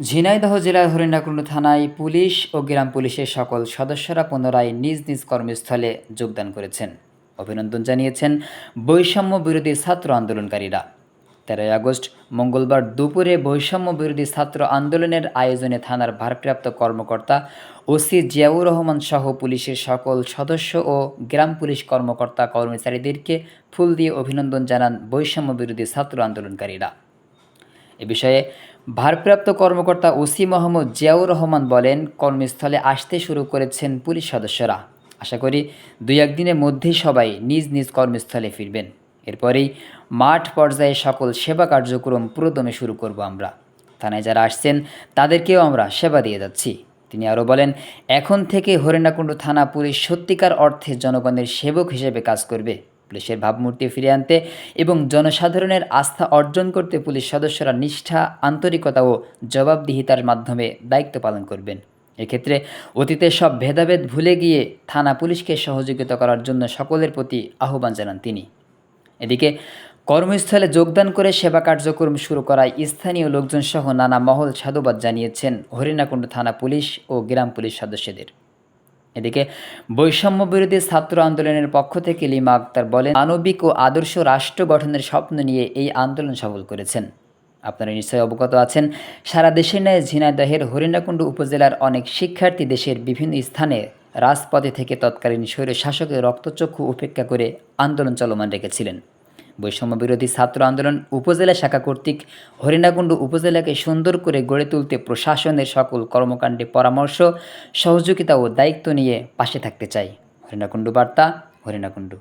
ঝিনাইদহ জেলার হরিণাকুণ্ড থানায় পুলিশ ও গ্রাম পুলিশের সকল সদস্যরা পুনরায় নিজ নিজ কর্মস্থলে যোগদান করেছেন। অভিনন্দন জানিয়েছেন বৈষম্য বিরোধী ছাত্র আন্দোলনকারীরা। তেরোই আগস্ট, মঙ্গলবার দুপুরে বৈষম্য বিরোধী ছাত্র আন্দোলনের আয়োজনে থানার ভারপ্রাপ্ত কর্মকর্তা ওসি জিয়াউর রহমান সহ পুলিশের সকল সদস্য ও গ্রাম পুলিশ কর্মকর্তা কর্মচারীদেরকে ফুল দিয়ে অভিনন্দন জানান বৈষম্য বিরোধী ছাত্র আন্দোলনকারীরা। এ বিষয়ে ভারপ্রাপ্ত কর্মকর্তা ওসি মোহাম্মদ জিয়াউর রহমান বলেন, কর্মস্থলে আসতে শুরু করেছেন পুলিশ সদস্যরা। আশা করি দুই একদিনের মধ্যেই সবাই নিজ নিজ কর্মস্থলে ফিরবেন। এরপরেই মাঠ পর্যায়ে সকল সেবা কার্যক্রম পুরোদমে শুরু করব আমরা। থানায় যারা আসছেন, তাদেরকেও আমরা সেবা দিয়ে যাচ্ছি। তিনি আরও বলেন, এখন থেকে হরিণাকুণ্ড থানা পুলিশ সত্যিকার অর্থে জনগণের সেবক হিসেবে কাজ করবে। পুলিশের ভাবমূর্তি ফিরে আনতে এবং জনসাধারণের আস্থা অর্জন করতে পুলিশ সদস্যরা নিষ্ঠা, আন্তরিকতা ও জবাবদিহিতার মাধ্যমে দায়িত্ব পালন করবেন। এক্ষেত্রে অতীতের সব ভেদাভেদ ভুলে গিয়ে থানা পুলিশকে সহযোগিতা করার জন্য সকলের প্রতি আহ্বান জানান তিনি। এদিকে কর্মস্থলে যোগদান করে সেবা কার্যক্রম শুরু করায় স্থানীয় লোকজন সহ নানা মহল সাধুবাদ জানিয়েছেন হরিণাকুণ্ড থানা পুলিশ ও গ্রাম পুলিশ সদস্যদের। এদিকে বৈষম্য বিরোধী ছাত্র আন্দোলনের পক্ষ থেকে লিমা আক্তার বলেন, মানবিক ও আদর্শ রাষ্ট্র গঠনের স্বপ্ন নিয়ে এই আন্দোলন সফল করেছেন। আপনারা নিশ্চয়ই অবগত আছেন, সারা দেশের ন্যায় ঝিনাইদহের হরিণাকুণ্ড উপজেলার অনেক শিক্ষার্থী দেশের বিভিন্ন স্থানে রাজপথে থেকে তৎকালীন স্বৈর শাসকের রক্তচক্ষু উপেক্ষা করে আন্দোলন চলমান রেখেছিলেন। বৈষম্য বিরোধী ছাত্র আন্দোলন উপজেলা শাখা কর্তৃক হরিণাকুণ্ড উপজেলাকে সুন্দর করে গড়ে তুলতে প্রশাসনের সকল কর্মকাণ্ডে পরামর্শ, সহযোগিতা ও দায়িত্ব নিয়ে পাশে থাকতে চাই। হরিণাকুণ্ডু বার্তা, হরিণাকুণ্ড।